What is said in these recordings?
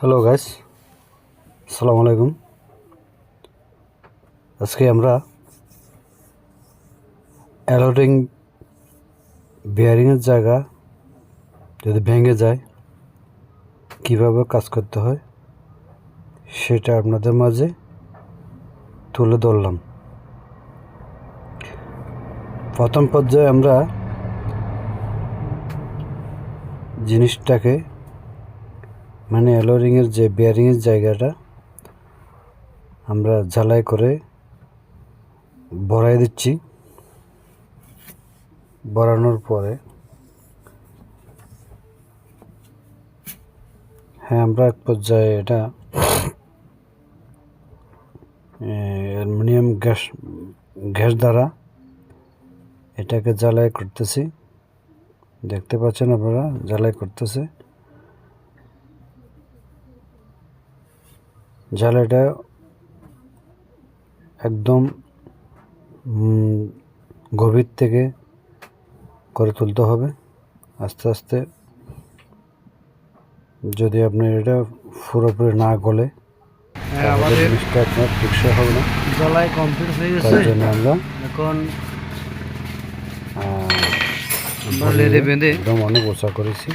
Hello guys আসসালামু আলাইকুম আজকে আমরা অ্যালোডিং বিয়ারিংয়ের জায়গা যদি ভেঙে যায়, কীভাবে কাজ করতে হয়, সেটা আপনাদের মাঝে তুলে ধরলাম। প্রথম পর্যায়ে আমরা জিনিসটাকে মানে অ্যালোরিংয়ের যে বিয়ারিংয়ের জায়গাটা, আমরা ঝালাই করে ভরাই দিচ্ছি। ভরানোর পরে হ্যাঁ আমরা এক পর্যায়ে এটা অ্যালুমিনিয়াম গ্যাস গ্যাস দ্বারা এটাকে জ্বালাই করতেছি। দেখতে পাচ্ছেন আপনারা? জ্বালাই করতেছে। জ্বালাইটা একদম গভীর থেকে করে তুলতে হবে। আস্তে আস্তে যদি আপনার এটা পুরোপুরি না গলে হ্যাঁ আমাদের জিনিসটা আপনার টিকসই হবে না। জ্বালাই কমপ্লিট হয়ে তার জন্য আমরা এখন লেদে বেঁধে একদম অনেক ওষা করেছি।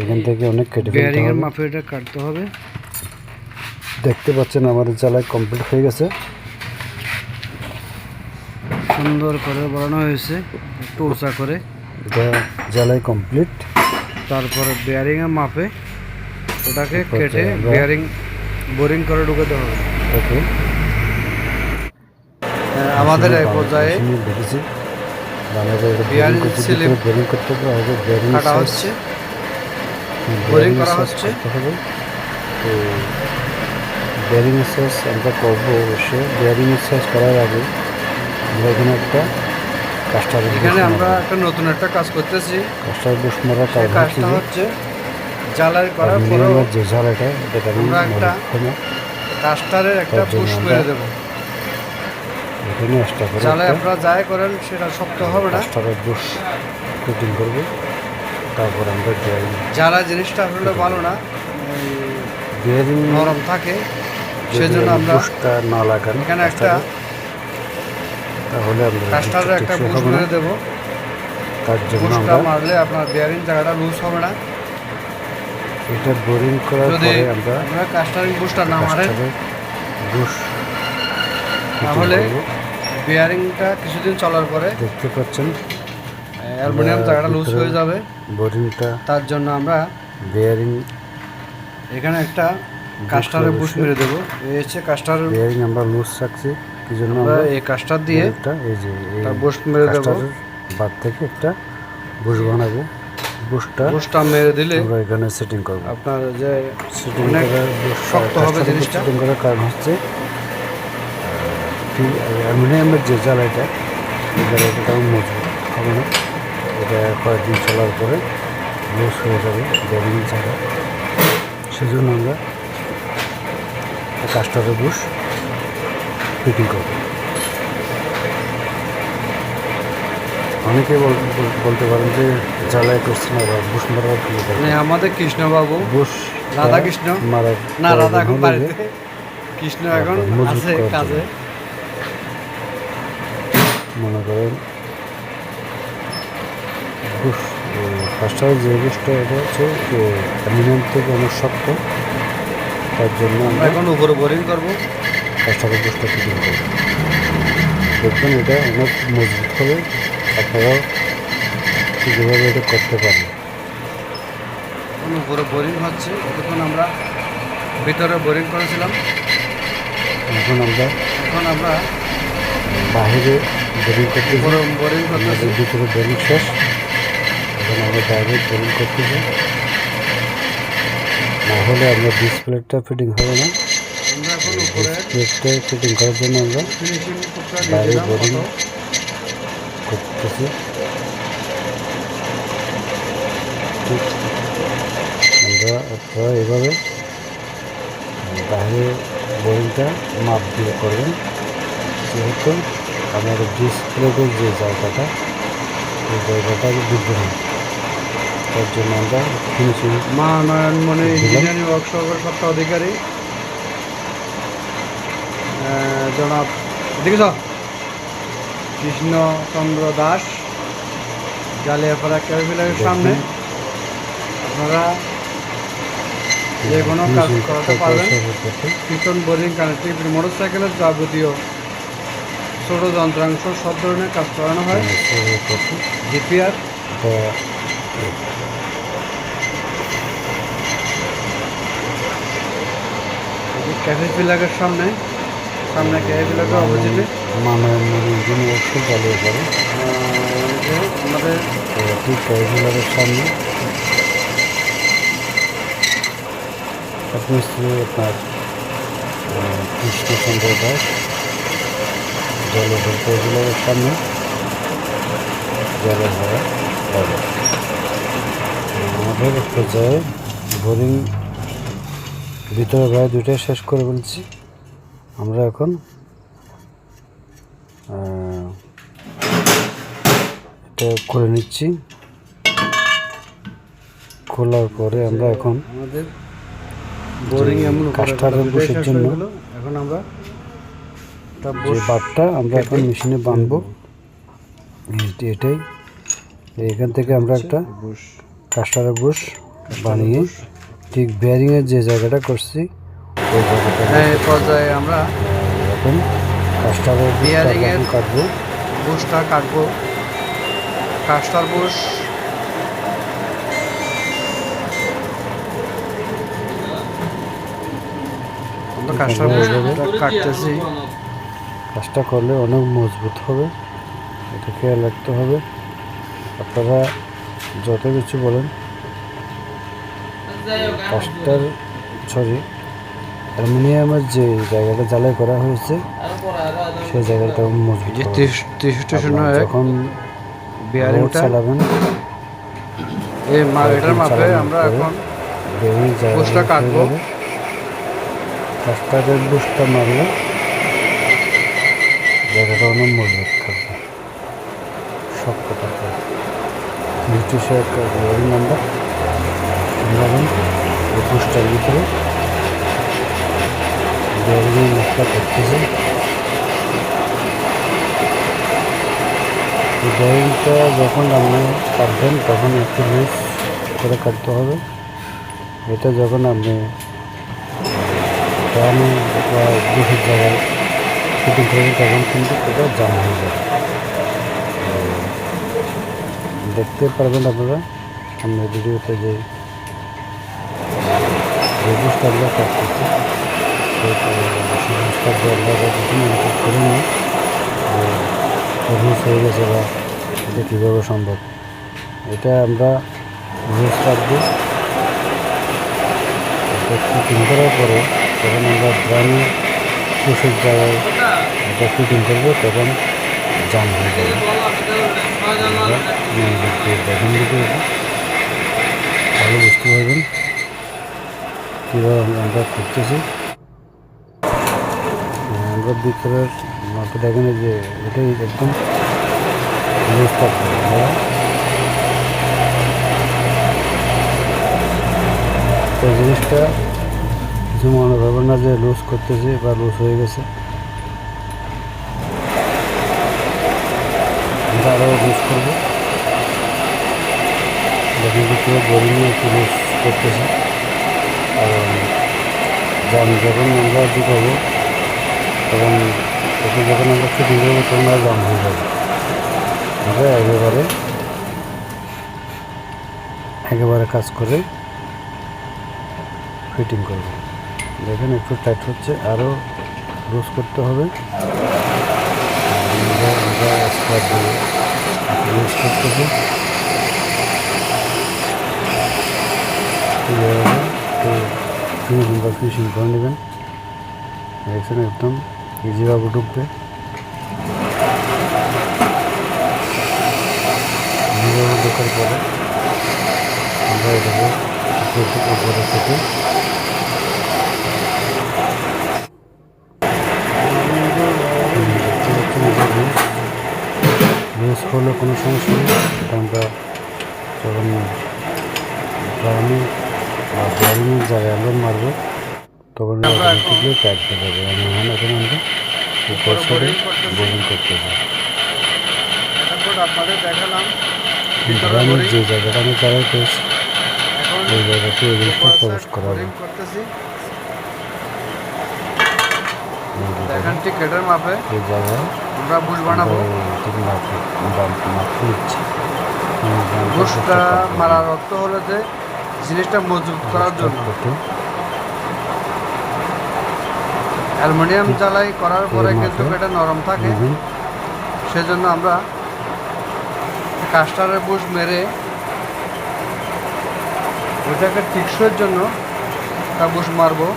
এখান থেকে অনেক কেটে ফেলতে হবে। মাপে এটা কাটতে হবে। দেখতে পাচ্ছেন আমাদের জ্বালাই কমপ্লিট হয়ে গেছে। সুন্দর করে বানানো হয়েছে একটু উঁচা করে। জ্বালাই কমপ্লিট। তারপরে বিয়ারিং এর মাপে ওটাকে কেটে আমরা- বিয়ারিং বোরিং করে ঢুকাতে হবে। ওকে। আমাদের এক পর্যায়ে দেখেছি। bearing করতে হবে কাটা হচ্ছে। boring করা হচ্ছে। তো bearing size আমরা করব অবশ্যই bearing size করার আগে আমরা এখানে একটা কাস্টার এখানে আমরা একটা নতুন একটা কাজ করতেছি। কাস্টার বুশ সেই কাজটা হচ্ছে জ্বালাই করার মিনিমাম যে ঝাল এটা এটা আমরা একটা- করি। কাস্টারের একটা পুশ মেরে দেবো। এখানে এক্সট্রা করে জ্বালাই আপনারা যাই করেন সেটা শক্ত হবে না। কাস্টারের বুশ কুটিং করব তারপর আমরা জ্বালা জিনিসটা আসলে ভালো না। নরম থাকে। সেজন্য আমরা না লাগান এখানে একটা তাহলে আমরা কাস্টারের একটা বুশ হবে দেবো। তার জন্য আমরা মারলে আপনার বিয়ারিং জায়গাটা লুজ হবে না। এটা বোরিং করার পরে আমরা আপনারা কাস্টারিং বুশটা না কাস্টারের বুশ তাহলে বিয়ারিংটা কিছুদিন চলার পরে দেখতে পাচ্ছেন। অ্যালুমিনিয়াম জায়গাটা লুজ হয়ে যাবে। বোরিংটা তার জন্য আমরা বেয়ারিং এখানে একটা কাস্টারের বুশ মেরে দেবো। এই হচ্ছে কাস্টারের বেয়ারিং আমরা লুজ রাখছি কি জন্য আমরা এই কাস্টার দিয়ে একটা এই যে বুশ মেরে দেবো। বাদ থেকে একটা বুশ বানাবো। বুশটা বুশটা মেরে দিলে আমরা এখানে সেটিং করব। আপনার যে সেটিং করার শক্ত হবে জিনিসটা। সেটিং করার কারণ হচ্ছে অ্যালুমিনিয়ামের যে জ্বালাইটা এই জ্বালাইটা তেমন মজবুত হবে না। এটা কয়েকদিন চলার পরে লুজ হয়ে যাবে বেরিং জায়গা সেজন্য আমরা কাস্টারের বুশ ফিটিং করব। অনেকে বল- বল- বলতে পারেন যে জ্বালাই করছে না বা বুশ মারার আমাদের কৃষ্ণবাবু বুশ রাধাকৃষ্ণ? মারার না রাধা এখন বাড়িতে। কৃষ্ণ এখন আছে কাজে। মনে করেন বুশ ফার্স্ট যে বুশটা এটা হচ্ছে যে অ্যালুমিনিয়াম থেকে অনেক শক্ত তার জন্য এখন উপরে বোরিং করব। বুশটা ফিটিং করব। দেখবেন এটা অনেক মজবুত হবে। আপনারাও যেভাবে এটা করতে পারেন। এখন উপরে বোরিং হচ্ছে। তখন আমরা ভিতরে বোরিং করেছিলাম। এখন আমরা এখন আমরা বাইরে বোরিং করতে বোরিং আমাদের ভিতরে বোরিং শেষ। এখন আমরা বাইরে বোরিং করতেছি। না হলে আমরা ডিসপ্লেটা ফিটিং হবে না। ডিসপ্লেটা ফিটিং করার জন্য আমরা বাইরে boring করতেছি। আমরা আপনারা এভাবে বাইরে বোরিংটা মাপ দিয়ে করবেন। যেহেতু আমাদের ডিসপ্লেটের যে জায়গাটা, এই জায়গাটা ডুববে না তার জন্য আমরা ফিনিশিং মা নয়নমণি ইঞ্জিনিয়ারিং ওয়ার্কশপের সত্তা অধিকারী। জনাব দেখেছ কৃষ্ণচন্দ্র দাস জালিয়াপাড়া ক্যাবিলের সামনে। আপনারা যে কোনো কাজ করাতে পারবেন। কীর্তন বোরিং কানেক্টিভ মোটর সাইকেলের যাবতীয় ছোট যন্ত্রাংশ সব ধরনের কাজ করানো হয়। জিপিআর। ক্যাফে ফিলাকের সামনে। সামনে ক্যাফে ফিলাকের অপোজিটে। মানব ইঞ্জিন ওয়ার্কশপ চালিয়ে আমাদের সামনে। আপনি স্ত্রী, আপনার কৃষ্ণচন্দ্র দাস জলধর সামনে। ভাড়া আমাদের ভিতরে প্রায় দুইটা শেষ করে বলছি। আমরা এখন এটা করে নিচ্ছি। খোলার পরে আমরা এখন আমাদের বোরিং এমন কাস্টারের বুশের জন্য। এখন আমরা যে বাটটা আমরা এখন মেশিনে বানবো। এটাই। এখান থেকে আমরা একটা কাস্টারের বুশ বানিয়ে ঠিক বেয়ারিংয়ের যে জায়গাটা করছি ওই জায়গাটা হ্যাঁ পর্যায়ে আমরা এখন কাস্টারের কাটবো। বুশটা কাটবো। কাস্টার বুশ কাটতেছি। কাজটা করলে অনেক মজবুত হবে। এটা খেয়াল রাখতে হবে। আপনারা যত কিছু বলেন কাজটার সরি অ্যালুমিনিয়ামের যে জায়গাটা জ্বালাই করা হয়েছে সেই জায়গাটা মজবুত যে হবে। স্টেশন আপনারা যখন রোড বিয়ারিংটা চালাবেন এই এটার মাপে চালানোর আমরা এখন বেরিয়ে কাটবো। কাস্টারের বুশটা মারলে জায়গাটা অনেক মজবুত থাকবে শক্ত থাকবে নির্দিষ্ট একটা বেয়ারিং নাম্বার যাবেন এই বুশটার ভিতরে বেয়ারিং মুখটা করতেছে বেয়ারিংটা যখন আপনি কাটবেন, তখন একটু লুজ করে কাটতে হবে। এটা যখন আপনি ডানে বা বুকের জায়গায় ফিটিং করবেন তখন কিন্তু এটা জাম হয়ে যাবে। দেখতে পারবেন আপনারা। সামনের ভিডিওতে যে রেজিস্টার আমরা কাজ করছি রেজিস্টার যে আমরা যখন ইনপুট করে নিই রিলিজ হয়ে গেছে বা এটা কীভাবে সম্ভব? এটা আমরা রিলিজ রাখব ফিটিং করার পরে যখন আমরা ড্রামে পুষের জায়গায় এটা ফিটিং করব, তখন জাম হয়ে যাবে। আমরা দেখেন দিকে ভালো বুঝতে পারবেন কীভাবে আমরা- করতেছি? হ্যাঁ, আমরা ভিতরের মাপে দেখেন যে এটাই একদম জিনিসটা কিছু মনে করবেন না যে লুজ করতেছে বা লুজ হয়ে গেছে। আমরা আরও লুজ করব। দেখুন কেউ একটু লুজ করতেছে। কারণ যখন আমরা ঢুকাবো তখন তখন যখন আমরা ফিটিং করব তখন আর জাম হয়ে যাবে। আমরা একেবারে একেবারে কাজ করে ফিটিং করব। দেখেন একটু টাইট হচ্ছে আরও লুজ করতে হবে। আমরা আমরা স্কোয়ার একটু ফিনিশিং বা ফিনিশিং করে নেবেন দেখছেন একদম ইজিভাবে ঢুকবে। ইজিভাবে ঢোকার পরে আমরা এটাকে থেকে কোনো সমস্যা নেই। আমরা যখন ড্রামে বা বেয়ারিংয়ের জায়গায় আমরা মারবো। তখন এখন- অটোমেটিকলি টাইট হয়ে আর এখন আমরা উপর সাইডে boring করতে এখন ড্রামের boring। যে জায়গাটা আমি চালাই করেছি এখন ওই এই জিনিসটা প্রবেশ করাবো ঠিক এটার মাপে এই জায়গায় আমরা বুশ বানাবো। মাপে মাপে নিচ্ছি বুশটা মারার অর্থ হলো যে জিনিসটা মজবুত করার জন্য। অ্যালুমিনিয়াম জ্বালাই করার পরে কিন্তু এটা নরম থাকে। সেজন্য আমরা কাস্টারের বুশ মেরে ওইটাকে টিকসইয়ের জন্য একটা বুশ মারবো।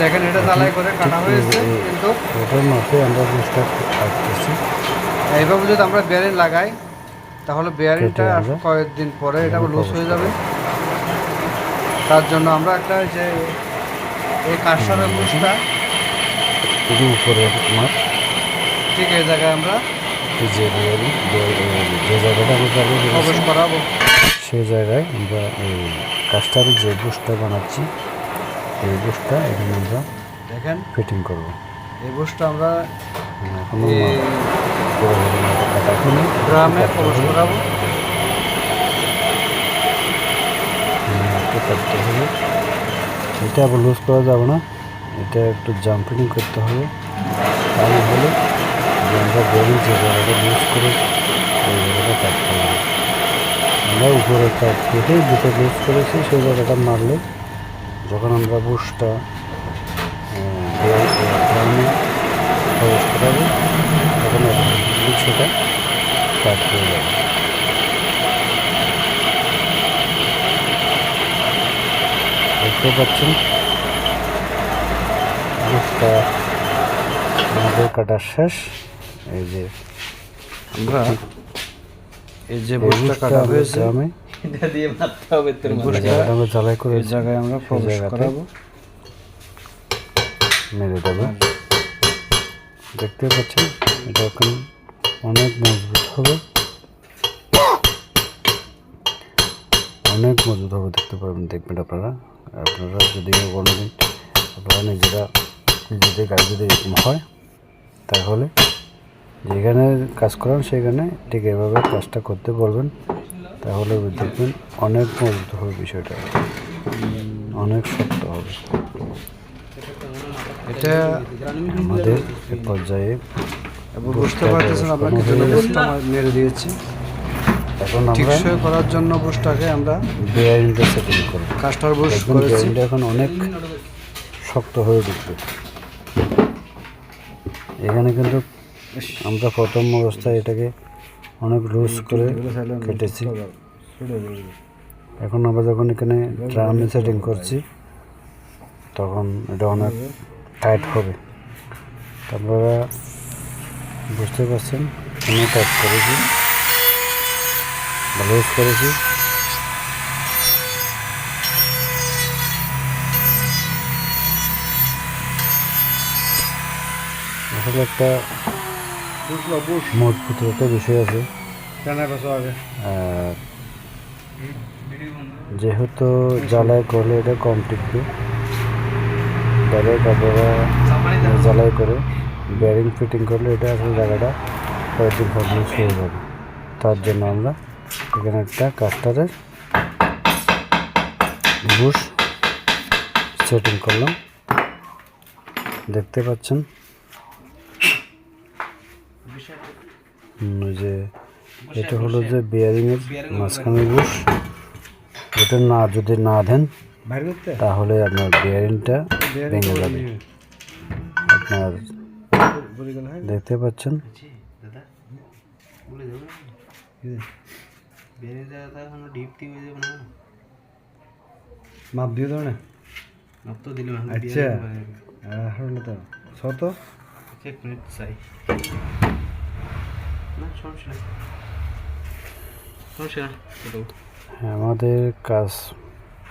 দেখেন এটা জ্বালাই করে কাটা হয়েছে কিন্তু ওটার মাপে আমরা এইভাবে যদি আমরা বেয়ারিং লাগাই তাহলে বেয়ারিংটা কয়েকদিন পরে এটা লুজ হয়ে যাবে। তার জন্য আমরা একটা যে এই কাস্টারের এটি উপরে মাপ। ঠিক এই জায়গায় আমরা যে বেয়ারিং, যে জায়গাটা আমি প্রবেশ করাবো। সেই জায়গায় আমরা এই কাস্টারের যে বুশটা বানাচ্ছি এই বুশটা এখানে আমরা দেখেন। ফিটিং করব। এই বুশটা আমরা কাটতে হবে এটা আবার লুজ করা যাবে না এটা একটু জাম্প করতে হবে তাহলে হলে আমরা বেরিং যে জায়গাটা লুজ করে ওই জায়গাটা কাটতে হবে আমরা উপরে কাট কেটে দুটো লুজ করেছি সেই জায়গাটা মারলে যখন আমরা ড্রামে প্রবেশ করাবো তখন সেটা কাট হয়ে যাবে দেখতে পাচ্ছেন? বুশটা আমাদের কাটা শেষ। এই যে আমরা এই যে বুশটা কাটা হয়েছে গ্রামে এটা দিয়ে মারতে হবে তোর এই আমরা জ্বালাই করে এই জায়গায় আমরা প্রবেশ করাবো মেরে দেবো। দেখতে পাচ্ছেন? এটা এখন অনেক মজবুত হবে। অনেক মজবুত হবে, দেখতে পাবেন দেখবেন আপনারা। আপনারা যদি কোনোদিন আপনারা নিজেরা নিজেদের গাড়ি যদি এরকম হয়, তাহলে যেখানে কাজ করান সেখানে ঠিক এভাবে কাজটা করতে বলবেন। তাহলে দেখবেন অনেক মজবুত হবে বিষয়টা। অনেক শক্ত হবে। এটা আমাদের পর্যায়ে বুঝতে পারতেছেন আমরা কিছু মেরে দিয়েছি। এখন টিকসই করার জন্য আমরা সেটিং করব। কাস্টার বুশ দেখবেন করেছি। এখন অনেক শক্ত হয়ে উঠবে এখানে কিন্তু আমরা প্রথম অবস্থায় এটাকে অনেক লুজ করে কেটেছি। এখন আমরা যখন এখানে ড্রামে সেটিং করছি তখন এটা অনেক টাইট হবে। আপনারা বুঝতে পারছেন আমি টাইট করেছি। বা লুজ করেছি। আসলে একটা মজবুত একটা বিষয় আছে। যেহেতু জ্বালাই করলে এটা কম টিকবে। ডাইরেক্ট আপনারা জ্বালাই করে ব্যারিং ফিটিং করলে এটা আসলে জায়গাটা কয়েকদিন পর লুজ হয়ে যাবে। তার জন্য আমরা এখানে একটা কাস্টারের বুশ সেটিং করলাম। দেখতে পাচ্ছেন? যে এটা হলো যে বিয়ারিংয়ের মাঝখানে বুশ। এটা না যদি না দেন তাহলে আপনার বিয়ারিংটা ভেঙে যাবে আপনার দেখতে পাচ্ছেন? দেবো মাপ দিয়ে দাও না। মাপ তো দিলাম আচ্ছা। হলো তো। শত এক মিনিট চাই না সমস্যা সমস্যা আমাদের কাজ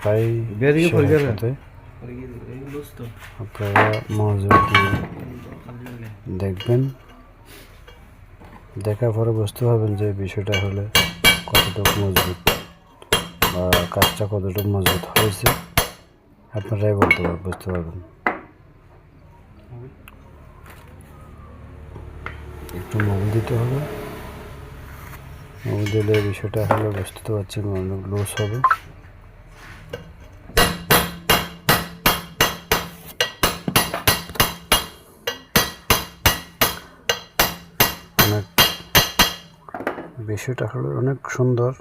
প্রায় বেরিয়ে পড়ে লুজ আপনারা দেখবেন। দেখার পরে বুঝতে পারবেন যে বিষয়টা হলে কতটুকু মজবুত বা কাজটা কতটুকু মজবুত হয়েছে। আপনারাই বলতে পারবেন বুঝতে পারবেন। একটু মোবিল দিতে হবে। মোবিল দিলে বিষয়টা হলে বুঝতে অনেক লস হবে অনেক বিষয়টা হলো অনেক সুন্দর।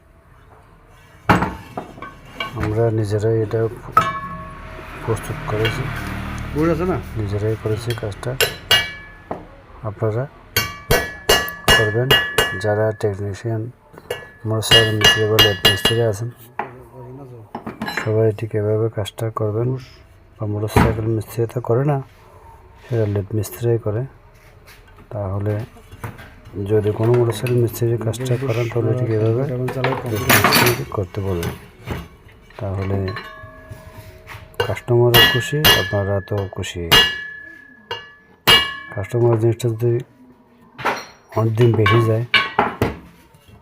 আমরা নিজেরাই এটা প্রস্তুত করেছি। বুঝ আছে না? নিজেরাই করেছি কাজটা। আপনারা করবেন। যারা টেকনিশিয়ান মোটরসাইকেল মিস্ত্রি বা লেট মিস্ত্রি আছেন সবাই ঠিক এভাবে কাজটা করবেন। বা মোটরসাইকেল মিস্ত্রি তো করে না সেটা লেট মিস্ত্রিই করে। তাহলে যদি কোনো মোটরসাইকেল মিস্ত্রি কাজটা করেন, তাহলে ঠিক এভাবে করতে বলবেন। তাহলে কাস্টমারও খুশি, আপনারা তো খুশি। কাস্টমার জিনিসটা যদি অনেকদিন বেশি যায়,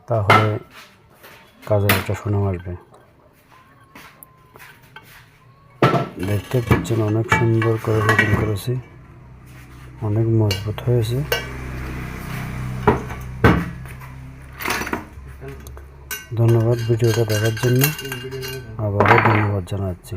তাহলে কাজের একটা সুনাম আসবে। দেখতে পাচ্ছেন অনেক সুন্দর করে ফিটিং করেছি, অনেক মজবুত হয়েছে। ধন্যবাদ ভিডিওটা দেখার জন্য। আবারও ধন্যবাদ জানাচ্ছি।